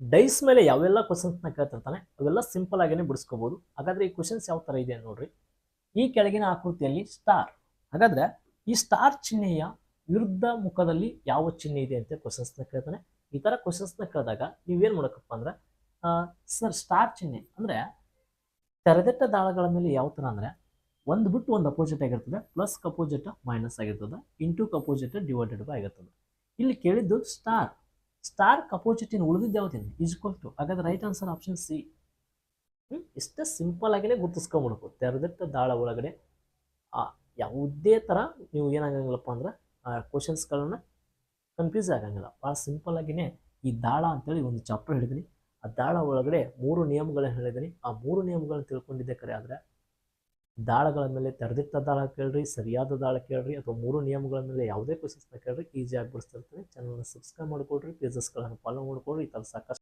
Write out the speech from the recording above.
Dies ಮೇಲೆ ಯಾವೆಲ್ಲ ಕ್ವಶನ್ಸ್ನ ಕೇಳ್ತಿರ್ತಾನೆ, ಅವೆಲ್ಲ ಸಿಂಪಲ್ ಆಗಿನೇ ಬಿಡಿಸ್ಕೋಬಹುದು ಹಾಗಾದ್ರೆ ಈ ಕ್ವಶನ್ಸ್ ಯಾವ ತರ ಇದೆ ನೋಡ್ರಿ. ಈ ಕೆಳಗಿನ ಆಕೃತಿಯಲ್ಲಿ ಸ್ಟಾರ್ ಹಾಗಾದ್ರೆ ಈ ಸ್ಟಾರ್ ಚಿಹ್ನೆಯ ವಿರುದ್ಧ ಮುಖದಲ್ಲಿ ಯಾವ ಚಿಹ್ನೆ ಇದೆ ಅಂತ ಕ್ವಶನ್ಸ್ನ ಕೇಳ್ತಾನೆ. ಈ ತರ ಕ್ವಶನ್ಸ್ನ ಕೇಳಿದಾಗ ನೀವೇನ್ ಮಾಡಕಪ್ಪ ಅಂದ್ರೆ ಸರ್ ಸ್ಟಾರ್ ಚಿಹ್ನೆ ಅಂದ್ರೆ ತೆರೆದಿಟ್ಟ ದಾಳಗಳ ಮೇಲೆ ಯಾವ ತರ ಅಂದ್ರೆ ಒಂದು ಬಿಟ್ಟು ಒಂದು ಅಪೋಸಿಟ್ ಆಗಿರ್ತದೆ ಪ್ಲಸ್ ಅಪೋಸಿಟ್ ಮೈನಸ್ ಆಗಿರ್ತದೆ ಇಂಟು ಕಪೋಸಿಟ್ ಡಿವೈಡೆಡ್ ಬೈ ಆಗಿರ್ತದೆ. ಇಲ್ಲಿ ಕೇಳಿದ್ದು ಸ್ಟಾರ್ ಸ್ಟಾರ್ ಕಪೋಸಿಟ್ ಇನ್ ಉಳಿದಿದ್ದು ಈಸ್ ಈಜ್ವಲ್ ಟು ಹಾಗಾದ್ರೆ ರೈಟ್ ಆನ್ಸರ್ ಆಪ್ಷನ್ ಸಿ ಇಷ್ಟೇ ಸಿಂಪಲ್ ಆಗಿನೇ ಗುರ್ತಿಸ್ಕೊಂಬಿಡ್ಬೇಕು. ತೆರೆದಿಟ್ಟ ದಾಳ ಒಳಗಡೆ, ಆ ಯಾವುದೇ ಥರ ನೀವು ಏನಾಗಂಗಿಲ್ಲಪ್ಪ ಅಂದ್ರೆ, ಆ ಕ್ವಶನ್ಸ್ಗಳನ್ನ ಕನ್ಫ್ಯೂಸ್ ಆಗಂಗಿಲ್ಲ. ಭಾಳ ಸಿಂಪಲ್ ಆಗಿನೇ ಈ ದಾಳ ಅಂತೇಳಿ ಒಂದು ಚಾಪ್ಟರ್ ಹೇಳಿದ್ದೀನಿ ಆ ದಾಳ ಒಳಗಡೆ ಮೂರು ನಿಯಮಗಳನ್ನ ಹೇಳಿದ್ದೀನಿ ಆ ಮೂರು ನಿಯಮಗಳನ್ನ ತಿಳ್ಕೊಂಡಿದ್ದೆ ಕರೆ ಆದರೆ ದಾಳಗಳ ಮೇಲೆ ತೆರೆದಿಟ್ಟ ದಾಳ ಕೇಳ್ರಿ, ಸರಿಯಾದ ದಾಳ ಕೇಳ್ರಿ ಅಥವಾ ಮೂರು ನಿಯಮಗಳ ಮೇಲೆ ಯಾವುದೇ ಕ್ವಶನ್ಸ್ನ ಕೇಳ್ರಿ ಈಸಿಯಾಗಿ ಬಿಡಿಸ್ತಿರ್ತೀನಿ ಚಾನಲ್ನ ಸಬ್ಸ್ಕ್ರೈಬ್ ಮಾಡಿಕೊಡ್ರಿ ಪೇಜಸ್ಗಳನ್ನು ಫಾಲೋ ಮಾಡ್ಕೊಡ್ರಿ, ಈ ಥರ ಸಾಕಷ್ಟು